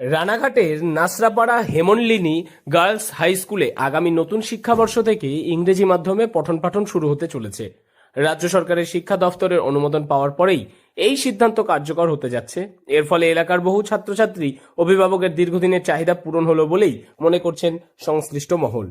রানাঘাটের নাসরাপাড়া Hemnalini girls high স্কুলে আগামী নতুন শিক্ষাবর্ষ থেকে ইংরেজি মাধ্যমে পঠন পাঠন শুরু হতে চলেছে। রাজ্য সরকারের শিক্ষা দফতরের অনুমোদন পাওয়ার পরেই এই সিদ্ধান্ত কার্যকর হতে যাচ্ছে। এর ফলে এলাকার বহু ছাত্রছাত্রী, অভিভাবকের দীর্ঘদিনের চাহিদা পূরণ হলো বলেই মনে করছেন সংশ্লিষ্ট মহল।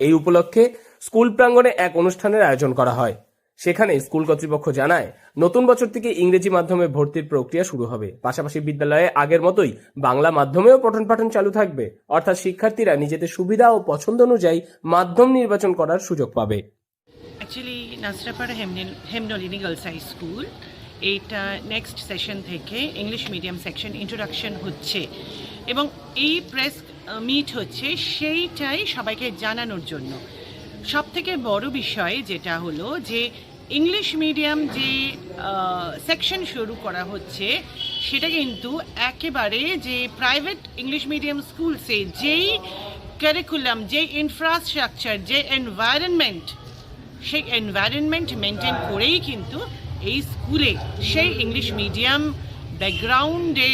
এই উপলক্ষে স্কুল প্রাঙ্গণে এক অনুষ্ঠানের আয়োজন করা হয়। সেখানে স্কুল কর্তৃপক্ষ জানায়, নতুন বছর থেকে ইংরেজি মাধ্যমে ভর্তির প্রক্রিয়া শুরু হবে। পাশাপাশি বিদ্যালয়ে আগের মতোই বাংলা মাধ্যমেও পঠন পাঠন চালু থাকবে। অর্থাৎ শিক্ষার্থীরা নিজেদের সুবিধা ও পছন্দ অনুযায়ী মাধ্যম নির্বাচন করার সুযোগ পাবে। অ্যাকচুয়ালি নাসরাপাড়া হেমনিল হেমনলিনী গার্লস হাই স্কুল এইটা নেক্সট সেশন থেকে ইংলিশ মিডিয়াম সেকশন ইন্ট্রোডাকশন হচ্ছে। এবং এই প্রেস মিট হচ্ছে, সেইটাই সবাইকে জানানোর জন্য। সব থেকে বড় বিষয় যেটা হলো যে ইংলিশ মিডিয়াম যে সেকশন শুরু করা হচ্ছে, সেটা কিন্তু একেবারে যে প্রাইভেট ইংলিশ মিডিয়াম স্কুলসে যেই কারিকুলাম যে ইনফ্রাস্ট্রাকচার যে এনভায়রনমেন্ট সেই এনভায়রনমেন্ট মেনটেন করেই কিন্তু এই স্কুলে সেই ইংলিশ মিডিয়াম ব্যাকগ্রাউন্ডে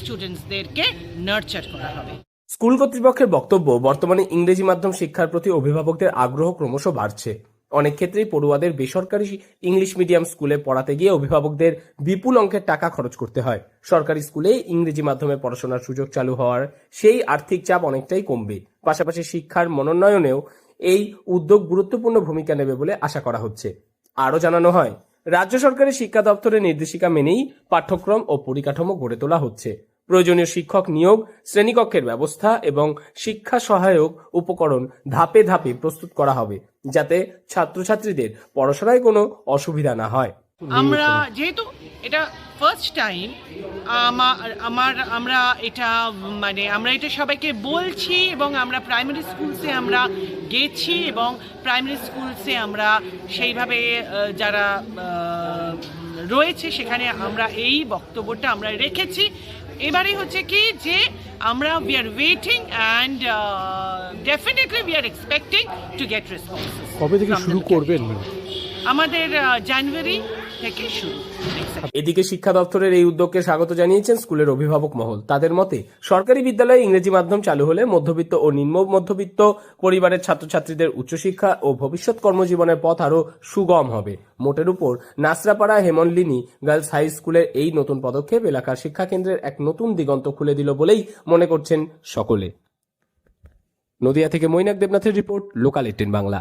স্টুডেন্টসদেরকে নার্চার করা হবে। স্কুল কর্তৃপক্ষের বক্তব্য, বর্তমানে ইংরেজি মাধ্যম শিক্ষার প্রতি অভিভাবকদের আগ্রহ ক্রমশ বাড়ছে। অনেক ক্ষেত্রেই পড়ুয়াদের বেসরকারি ইংলিশ মিডিয়াম স্কুলে পড়াতে গিয়ে অভিভাবকদের বিপুল অঙ্কের টাকা খরচ করতে হয়। সরকারি স্কুলে ইংরেজি মাধ্যমে পড়াশোনার সুযোগ চালু হওয়ার সেই আর্থিক চাপ অনেকটাই কমবে। পাশাপাশি শিক্ষার মনোনয়নেও এই উদ্যোগ গুরুত্বপূর্ণ ভূমিকা নেবে বলে আশা করা হচ্ছে। আরও জানানো হয়, রাজ্য সরকারের শিক্ষা দপ্তরের নির্দেশিকা মেনেই পাঠ্যক্রম ও পরিকাঠামো গড়ে তোলা হচ্ছে। প্রয়োজনীয় শিক্ষক নিয়োগ, শ্রেণীকক্ষের ব্যবস্থা এবং শিক্ষা সহায়ক উপকরণ ধাপে ধাপে প্রস্তুত করা হবে, যাতে ছাত্রছাত্রীদের পড়াশোনায় কোনো অসুবিধা না হয়। আমরা যেহেতু এটা ফার্স্ট টাইম আমার আমার, আমরা এটা মানে আমরা এটা সবাইকে বলছি এবং আমরা প্রাইমারি স্কুলসে আমরা গেছি এবং প্রাইমারি স্কুলসে আমরা সেইভাবে যারা রয়েছে সেখানে আমরা এই বক্তব্যটা আমরা রেখেছি। এবারে হচ্ছে কি যে আমরা we are waiting and definitely we are expecting to get response কবে থেকে শুরু করবেন? আমাদের জানুয়ারি থেকে শুরু। এদিকে শিক্ষা দপ্তরের এই উদ্যোগকে স্বাগত জানিয়েছেন স্কুলের অভিভাবক মহল। তাদের মতে, সরকারি বিদ্যালয়ে ইংরেজি মাধ্যম চালু হলে মধ্যবিত্ত ও নিম্ন মধ্যবিত্ত পরিবারের ছাত্রছাত্রীদের উচ্চশিক্ষা ও ভবিষ্যৎ কর্মজীবনের পথ আরও সুগম হবে। মোটের উপর নাসরাপাড়া হেমনলিনী গার্লস হাই স্কুলের এই নতুন পদক্ষেপ এলাকার শিক্ষা কেন্দ্রের এক নতুন দিগন্ত খুলে দিল বলেই মনে করছেন সকলে। নদিয়া থেকে মৈনাক দেবনাথের রিপোর্ট, লোকাল এইটিন বাংলা।